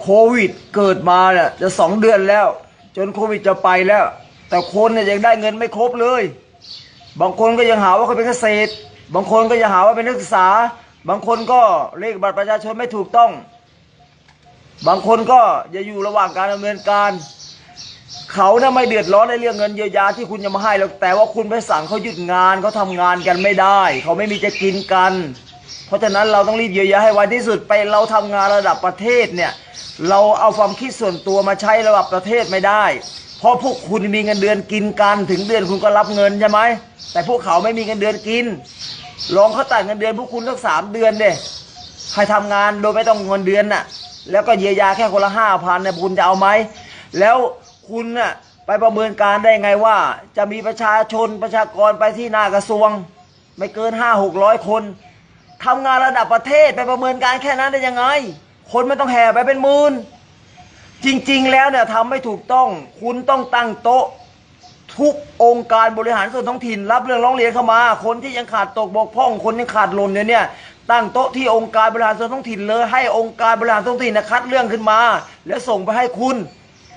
โควิดเกิดมาเนี่ยจะสองเดือนแล้ว จนโควิดจะไปแล้ว แต่คนเนี่ยยังได้เงินไม่ครบเลย บางคนก็ยังหาว่าเขาเป็นเกษตร บางคนก็ยังหาว่าเป็นนักศึกษา บางคนก็เลขบัตรประชาชนไม่ถูกต้อง บางคนก็จะอยู่ระหว่างการดำเนินการเขาเนี่ยไม่เดือดร้อนในเรื่องเงินเยียวยาที่คุณจะมาให้หรอกแต่ว่าคุณไปสั่งเขาหยุดงานเขาทำงานกันไม่ได้ เขาไม่มีจะกินกัน เพราะฉะนั้นเราต้องรีบเยียวยาให้ไวที่สุดไปเราทำงานระดับประเทศเนี่ย เราเอาความคิดส่วนตัวมาใช้ระดับประเทศไม่ได้ เพราะพวกคุณมีเงินเดือนกินกันถึงเดือนคุณก็รับเงินใช่ไหมแต่พวกเขาไม่มีเงินเดือนกินลองเขาตัดเงินเดือนพวกคุณสักสามเดือนเด้ให้ทำงานโดยไม่ต้องเงินเดือนน่ะ แล้วก็เยียวยาแค่คนละห้าพันเนี่ยคุณจะเอาไหมแล้วคุณน่ะไปประเมินการได้ไงว่า จะมีประชาชนประชากรไปที่หน้ากระทรวง ไม่เกินห้าหกร้อยคนทำงานระดับประเทศไปประเมินการแค่นั้นได้ยังไง คนไม่ต้องแห่ไปเป็นหมื่นจริง ๆ แล้วเนี่ยทำไม่ถูกต้องคุณต้องตั้งโต๊ะ ทุกองค์การบริหารส่วนท้องถิ่น รับเรื่องร้องเรียนเข้ามา คนที่ยังขาดตกบกพร่อง คนยังขาดหล่นเนี่ยเนี่ยตั้งโต๊ะที่องค์การบริหารส่วนท้องถิ่นเลย ให้องค์การบริหารส่วนท้องถิ่นนะคัดเรื่องขึ้นมา แล้วส่งไปให้คุณ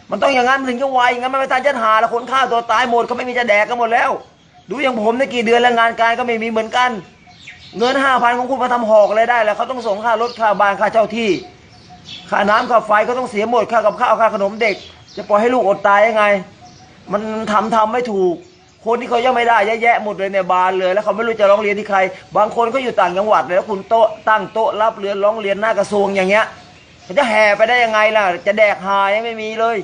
มันต้องอย่างนั้นถึงจะไวอย่างนั้นไม่ทันจะหาแล้วคนฆ่าตัวตายหมดเขาไม่มีจะแดกกันหมดแล้ว ดูอย่างผมได้กี่เดือนแล้วงานการก็ไม่มีเหมือนกัน เงินห้าพันของคุณมาทำหอกอะไรได้แล้วเขาต้องส่งค่ารถค่าบ้านค่าเช่าที่ ค่าน้ำค่าไฟก็ต้องเสียหมดค่ากับข้าวค่าขนมเด็ก จะปล่อยให้ลูกอดตายยังไง มันทำทำไม่ถูก คนที่เขายังไม่ได้แยะๆหมดเลยในบานเลย แล้วเขาไม่รู้จะร้องเรียนที่ใคร บางคนก็อยู่ต่างจังหวัดเลยแล้วคุณโต๊ะตั้งโต๊ะรับเรียนร้องเรียนหน้ากระทรวงอย่างเงี้ยมันจะแห่ไปได้ยังไงล่ะ จะแดกหายังไม่มีเลย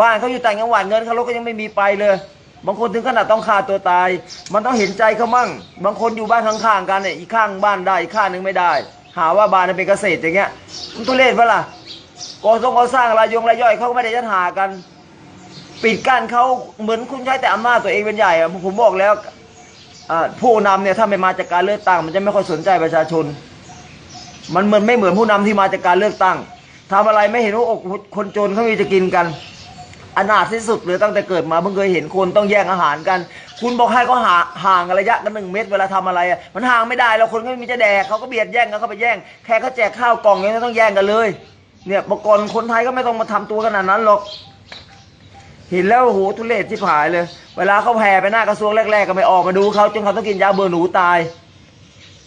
บ้านเขาอยู่ต่างจังหวัดเงินเขารถก็ยังไม่มีไปเลยบางคนถึงขนาดต้องฆ่าตัวตาย มันต้องเห็นใจเขามั่ง บางคนอยู่บ้านข้างๆกันเนี่ยอีกข้างบ้านได้อีกข้างหนึงไม่ได้ หาว่าบ้านเป็นเกษตรอย่างเงี้ยมันทุเรศปะล่ะก่อสร้างก่อสร้างรายยงรายย่อยเขาก็ไม่ได้จะหากัน ปิดกั้นเขาเหมือนคุณใช้แต่อำนาจตัวเองเป็นใหญ่ผมบอกแล้วผู้นำเนี่ยถ้าไม่มาจากการเลือกตั้ง มันจะไม่ค่อยสนใจประชาชน มันเหมือนไม่เหมือนผู้นำที่มาจากการเลือกตั้งทำอะไรไม่เห็นว่าอกคนจนเขามีจะกินกัน อนาถที่สุดเลยตั้งแต่เกิดมาเพิ่งเคยเห็นคนต้องแย่งอาหารกัน คุณบอกให้เขาหาห่างระยะกันหนึ่งเมตรเวลาทำอะไรอะมันห่างไม่ได้แล้วคนก็ไม่มีจะแดกเขาก็เบียดแย่งกันเขาไปแย่งแค่เขาแจกข้าวกล่องยังต้องแย่งกันเลย เนี่ยเมื่อก่อนคนไทยก็ไม่ต้องมาทำตัวขนาดนั้นหรอกเห็นแล้วโอ้โหทุเรศที่ผายเลย เวลาเขาแผ่ไปหน้ากระทรวงแรก ๆ ก็ไม่ออกมาดูเขาจนเขาต้องกินยาเบื่อหนูตาย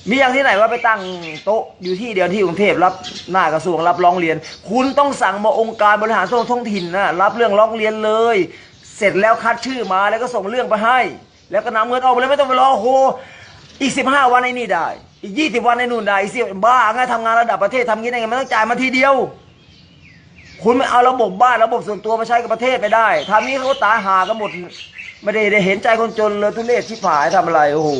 มีอย่างที่ไหนว่าไปตั้งโต๊ะอยู่ที่เดียวที่กรุงเทพรับหน้ากระทรวงรับร้องเรียน คุณต้องสั่งมาองค์การบริหารส่วนท้องถิ่นนะรับเรื่องร้องเรียนเลย เสร็จแล้วคัดชื่อมาแล้วก็ส่งเรื่องไปให้ แล้วก็นำเงินออกไปเลยไม่ต้องไปรอโอ้โหอีกสิบห้าวันไอ้นี่ได้ อีกยี่สิบวันไอ้นู่นได้อีกสิบ้าไงทำงานระดับประเทศทำงี้ได้ไงมันต้องจ่ายมาทีเดียว คุณไม่เอาระบบบ้านระบบส่วนตัวมาใช้กับประเทศไปได้ทำนี้เขาตาหากันหมด ไม่ได้ได้เห็นใจคนจนเลยทุเรศชิบหายทำอะไรโอ้โห